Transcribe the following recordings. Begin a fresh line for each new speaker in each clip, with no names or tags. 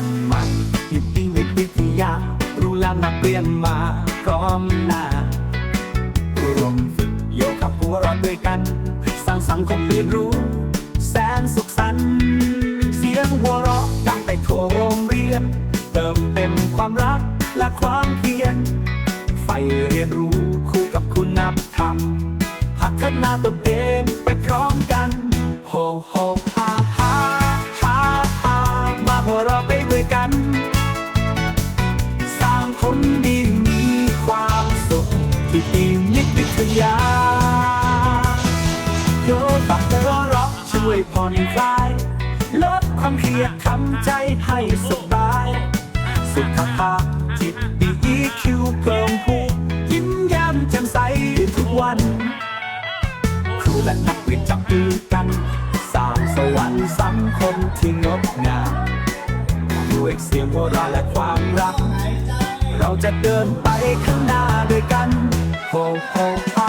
วันใหม่หยิบปีวิทวิทยา รู้แล้วนักเรียนมาพร้อมหน้ารวมฝึกโยกับหัวเรอดด้วยกัน สร้างสังคมเรียนรู้ แสนสุขสันต์เสียงหัวเราะดังไปทั่วโรงเรียน เติมเต็มความรักและความเพียรใฝ่เรียนรู้ วยผ่อนคลายลดความเครียดทำใจให้สบาย สุขภาพจิตดี EQ เพิ่มพูนยิ้มแย้มแจ่มใสทุกวัน ครูและนักเรียนจับมือกันสร้างสวรรค์สังคมที่งดงามด้วยเสียงหัวเราะและความรัก เราจะเดินไปข้างหน้าด้วยกันโฮโฮฮา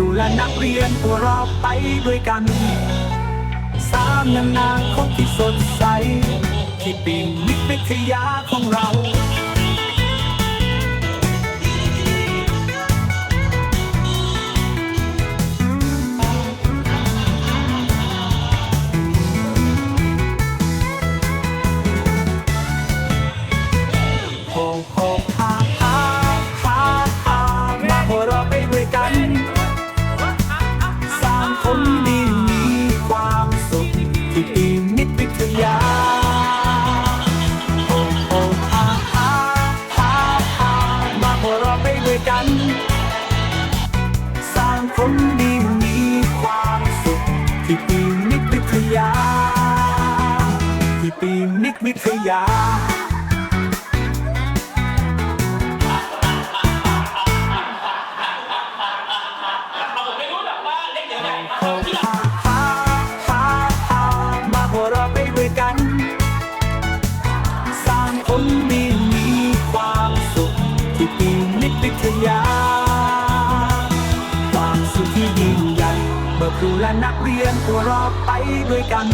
รูและนักเรียนหัวเราะไปด้วยกันสร้างอนาคตที่สดใส ที่ปีนิดวิทยาของเรา คนดีมีความสุขที่ทีนิตวิทยา ที่ทีนิตวิทยาโฮฮาฮาฮาฮามาหัวเราะไปด้วยกันสร้างคนดีมีความสุขที่ปีนิตวิทยา ครูและนักเรียนหัวเราะไปด้วยกัน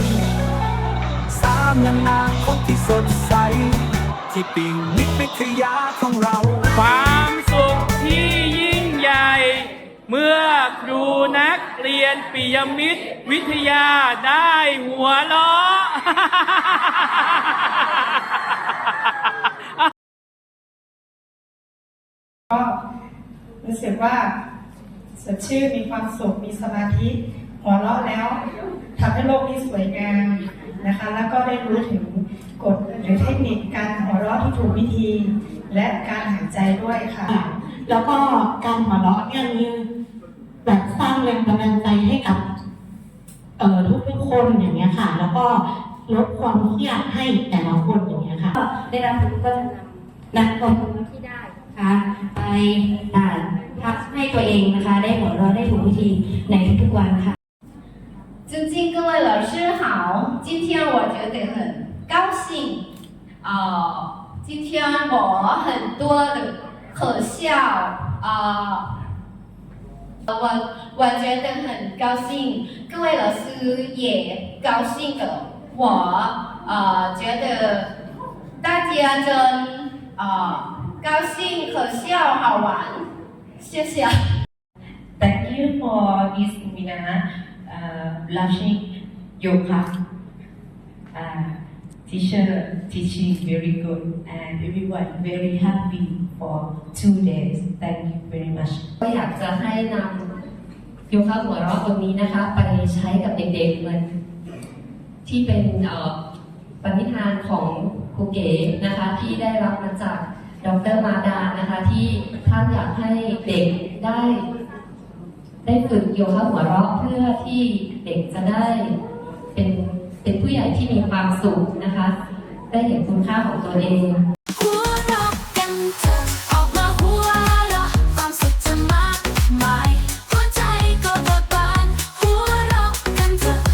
สร้างอนาคตที่สดใส ที่ปีนิตวิทยาของเรา
ความสุขที่ยิ่งใหญ่ เมื่อครูนักเรียนปิยมิตรวิทยาได้หัวล้อ
ก็รู้สึกว่า สดชื่นมีความสุขมีสมาธิหัวเราะแล้วทำให้โลกนี้สวยงามนะคะ แล้วก็ได้รู้ถึงกฎหรือเทคนิคการหัวเราะที่ถูกวิธี และการหายใจด้วยค่ะ
แล้วก็การหัวเราะเนี่ยมีแบบสร้างแรงบันดาลใจให้กับเอ่อทุกๆคนอย่างเงี้ยค่ะ แล้วก็ลดความเครียดให้แต่ละคนอย่างเงี้ยค่ะ
ได้รับรู้ก็จะนำนำความรู้ที่ได้ นะคะไปอ่าพักให้ตัวเองนะคะ ได้หัวเราะได้ถูกวิธีในทุกๆวันค่ะ
尊敬各位老师好，今天我觉得很高兴，呃，今天我很多的可笑，呃，我我觉得很高兴，各位老师也高兴的，我呃觉得大家真呃 高兴、可笑、好玩，谢谢。
Thank you for this seminar, uh, blushing yoga. Uh, teacher teaching very good and everyone very happy for two days. Thank you very much.
ก็อยากจะให้นำโยคะหัวเราะตรงนี้นะคะ ไปใช้กับเด็กๆเหมือนที่เป็นเอ่อปณิธานของครูเก๋นะคะ ที่ได้รับมาจาก ดรมาดานะคะที่ท่านอยากให้เด็กได้ ได้ฝึกโยคะหัวเราะเพื่อที่เด็กจะได้เป็นเป็นผู้ใหญ่ที่มีความสุขนะคะ ได้เห็นคุณค่าของตัวเอง